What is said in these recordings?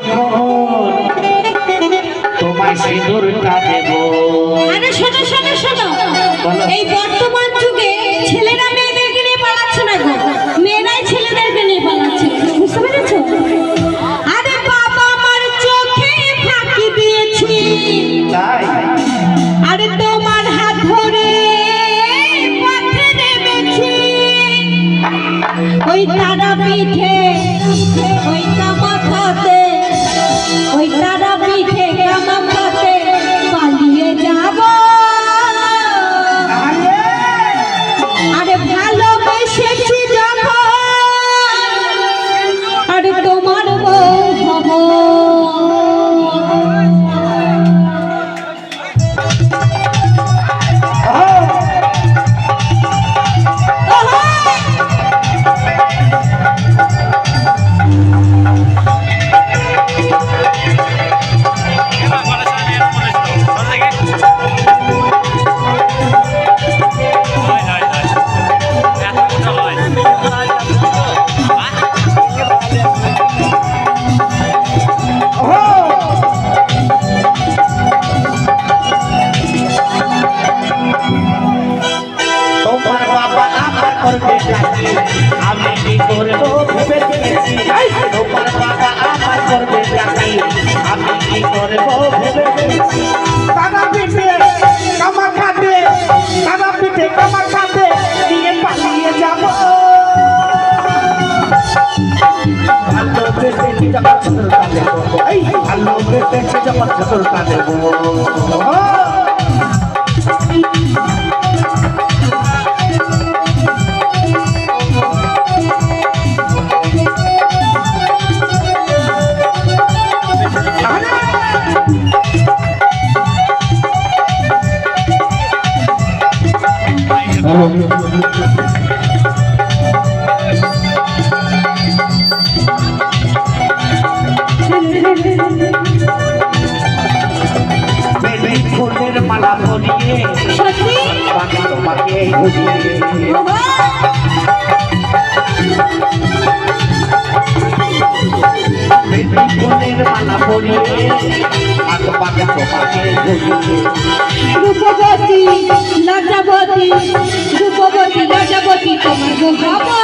Oh, সাদা পিঠে, কামা খাতে সাদা পিঠে, কামা খাতে দিয়ে পালিয়ে যাব। আলো পেটে চিটা পাথর কাটে আলো পেটে চিটা পাথর কাটে ফুলের মালা পরিয়ে বাকি তোমাকে ঘুরিয়ে ফুলের মালা পরিয়ে আর বাকি তোমাকে ঘুরিয়ে রূপবতী লগ্নবতী রূপবতী। Bravo!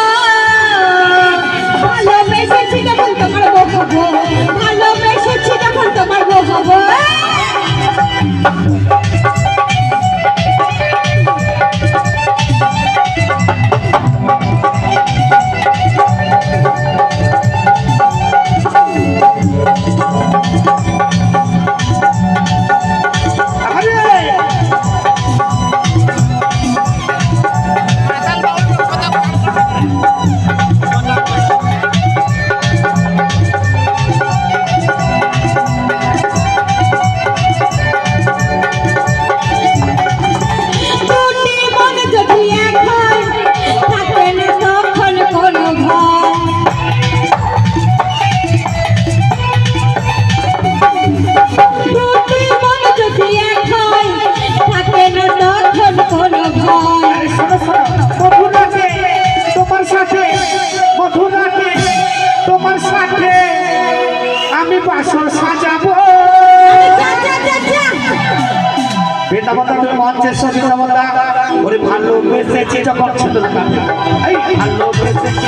ভালো মঞ্চের সত্যি দেবতা ওরে ভালো যখন ছোট কাঁদে ভালোবেসেছি